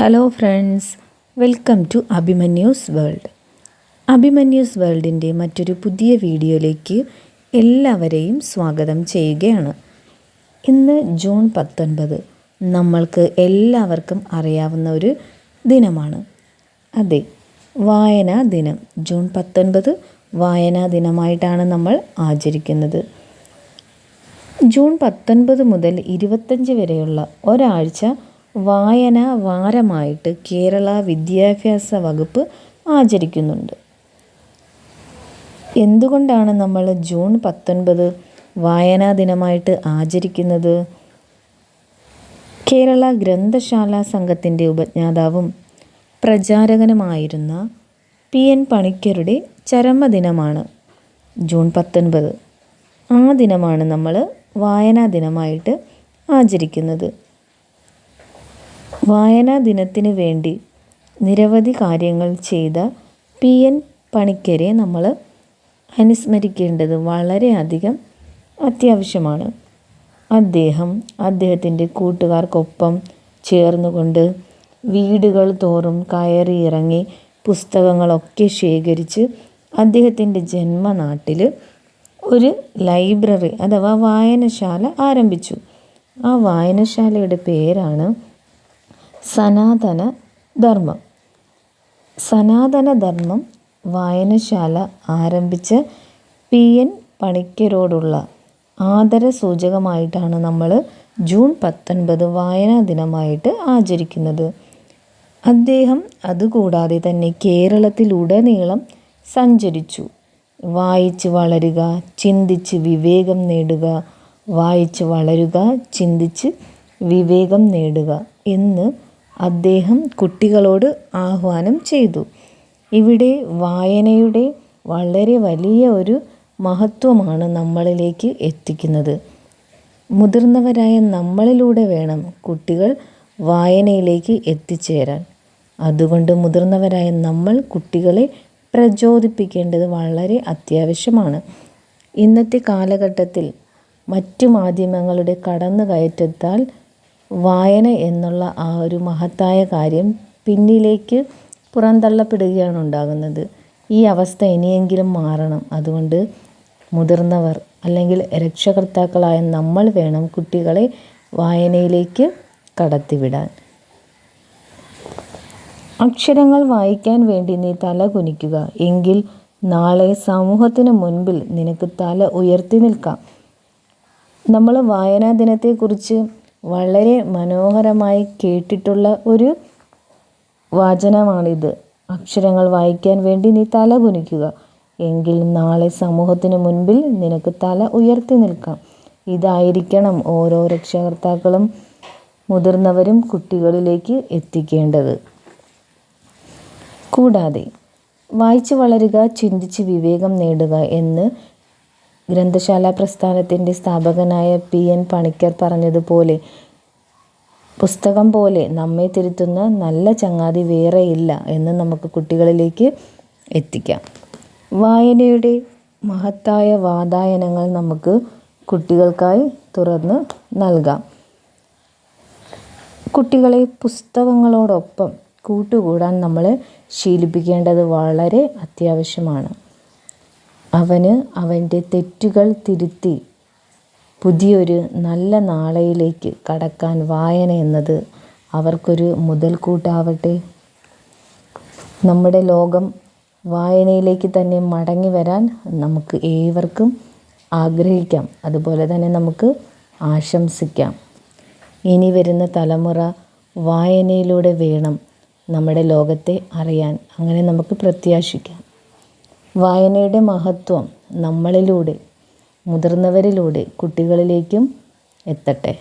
Hello friends welcome to Abhimanyu's world Abhimanyu's വേൾഡിന്റെ മറ്റൊരു പുതിയ വീഡിയോയിലേക്ക് എല്ലാവരെയും സ്വാഗതം ചെയ്യുകയാണ്. ഇന്ന് ജൂൺ പത്തൊൻപത്. നമ്മൾക്ക് എല്ലാവർക്കും അറിയാവുന്ന ഒരു ദിനമാണ്. അതെ വായനാ ദിനം. ജൂൺ പത്തൊൻപത് വായനാ ദിനമായിട്ടാണ് നമ്മൾ ആചരിക്കുന്നത്. ജൂൺ പത്തൊൻപത് മുതൽ ഇരുപത്തഞ്ച് വരെയുള്ള ഒരാഴ്ച വായന വാരമായിട്ട് കേരള വിദ്യാഭ്യാസ വകുപ്പ് ആചരിക്കുന്നുണ്ട്. എന്തുകൊണ്ടാണ് നമ്മൾ ജൂൺ പത്തൊൻപത് വായനാ ദിനമായിട്ട് ആചരിക്കുന്നത്? കേരള ഗ്രന്ഥശാല സംഘത്തിന്റെ ഉപജ്ഞാതാവും പ്രചാരകനുമായിരുന്ന പി എൻ പണിക്കരുടെ ചരമദിനമാണ് ജൂൺ പത്തൊൻപത്. ആ ദിനമാണ് നമ്മൾ വായനാ ദിനമായിട്ട് ആചരിക്കുന്നത്. വായനാ ദിനത്തിന് വേണ്ടി നിരവധി കാര്യങ്ങൾ ചെയ്ത പി എൻ പണിക്കരെ നമ്മൾ അനുസ്മരിക്കേണ്ടത് വളരെയധികം അത്യാവശ്യമാണ്. അദ്ദേഹം അദ്ദേഹത്തിന്റെ കൂട്ടുകാർക്കൊപ്പം ചേർന്നുകൊണ്ട് വീടുകൾ തോറും കയറി ഇറങ്ങി പുസ്തകങ്ങളൊക്കെ ശേഖരിച്ച് അദ്ദേഹത്തിന്റെ ജന്മനാട്ടിൽ ഒരു ലൈബ്രറി അഥവാ വായനശാല ആരംഭിച്ചു. ആ വായനശാലയുടെ പേരാണ് സനാതന ധർമ്മം. സനാതന ധർമ്മം വായനശാല ആരംഭിച്ച പി. എൻ. പണിക്കരോടുള്ള ആദര സൂചകമായിട്ടാണ് നമ്മൾ ജൂൺ പത്തൊൻപത് വായനാ ദിനമായിട്ട് ആചരിക്കുന്നത്. അദ്ദേഹം അതുകൂടാതെ തന്നെ കേരളത്തിലുടനീളം സഞ്ചരിച്ചു. വായിച്ച് വളരുക ചിന്തിച്ച് വിവേകം നേടുക വായിച്ച് വളരുക ചിന്തിച്ച് വിവേകം നേടുക എന്ന് അദ്ദേഹം കുട്ടികളോട് ആഹ്വാനം ചെയ്തു. ഇവിടെ വായനയുടെ വളരെ വലിയ ഒരു മഹത്വമാണ് നമ്മളിലേക്ക് എത്തിക്കുന്നത്. മുതിർന്നവരായ നമ്മളിലൂടെ വേണം കുട്ടികൾ വായനയിലേക്ക് എത്തിച്ചേരാൻ. അതുകൊണ്ട് മുതിർന്നവരായ നമ്മൾ കുട്ടികളെ പ്രചോദിപ്പിക്കേണ്ടത് വളരെ അത്യാവശ്യമാണ്. ഇന്നത്തെ കാലഘട്ടത്തിൽ മറ്റു മാധ്യമങ്ങളുടെ കടന്നുകയറ്റത്താൽ വായന എന്നുള്ള ആ ഒരു മഹത്തായ കാര്യം പിന്നിലേക്ക് പുറന്തള്ളപ്പെടുകയാണ് ഉണ്ടാകുന്നത്. ഈ അവസ്ഥ ഇനിയെങ്കിലും മാറണം. അതുകൊണ്ട് മുതിർന്നവർ അല്ലെങ്കിൽ രക്ഷകർത്താക്കളായ നമ്മൾ വേണം കുട്ടികളെ വായനയിലേക്ക് കടത്തിവിടാൻ. അക്ഷരങ്ങൾ വായിക്കാൻ വേണ്ടി നീ തല കുനിക്കുക. എങ്കിൽ നാളെ സമൂഹത്തിന് മുൻപിൽ നിനക്ക് തല ഉയർത്തി നിൽക്കാം. നമ്മൾ വായനാ ദിനത്തെക്കുറിച്ച് വളരെ മനോഹരമായി കേട്ടിട്ടുള്ള ഒരു വാചനമാണിത്. അക്ഷരങ്ങൾ വായിക്കാൻ വേണ്ടി നീ തല കുനിക്കുക. എങ്കിൽ നാളെ സമൂഹത്തിന് മുൻപിൽ നിനക്ക് തല ഉയർത്തി നിൽക്കാം. ഇതായിരിക്കണം ഓരോ രക്ഷകർത്താക്കളും മുതിർന്നവരും കുട്ടികളിലേക്ക് എത്തിക്കേണ്ടത്. കൂടാതെ വായിച്ചു വളരുക ചിന്തിച്ച് വിവേകം നേടുക എന്ന് ഗ്രന്ഥശാല പ്രസ്ഥാനത്തിന്റെ സ്ഥാപകനായ പി. എൻ. പണിക്കർ പറഞ്ഞതുപോലെ പുസ്തകം പോലെ നമ്മെ തിരുത്തുന്ന നല്ല ചങ്ങാതി വേറെ ഇല്ല എന്ന് നമുക്ക് കുട്ടികളിലേക്ക് എത്തിക്കാം. വായനയുടെ മഹത്തായ വാതായനങ്ങൾ നമുക്ക് കുട്ടികൾക്കായി തുറന്ന് നൽകാം. കുട്ടികളെ പുസ്തകങ്ങളോടൊപ്പം കൂട്ടുകൂടാൻ നമ്മൾ ശീലിപ്പിക്കേണ്ടത് വളരെ അത്യാവശ്യമാണ്. അവന് അവന്റെ തെറ്റുകൾ തിരുത്തി പുതിയൊരു നല്ല നാളയിലേക്ക് കടക്കാൻ വായന എന്നത് അവർക്കൊരു മുതൽക്കൂട്ടാവട്ടെ. നമ്മുടെ ലോകം വായനയിലേക്ക് തന്നെ മടങ്ങി വരാൻ നമുക്ക് ഏവർക്കും ആഗ്രഹിക്കാം. അതുപോലെ തന്നെ നമുക്ക് ആശംസിക്കാം. ഇനി വരുന്ന തലമുറ വായനയിലൂടെ വേണം നമ്മുടെ ലോകത്തെ അറിയാൻ. അങ്ങനെ നമുക്ക് പ്രത്യാശിക്കാം. വായനയുടെ മഹത്വം നമ്മളിലൂടെ മുതിർന്നവരിലൂടെ കുട്ടികളിലേക്കും എത്തട്ടെ.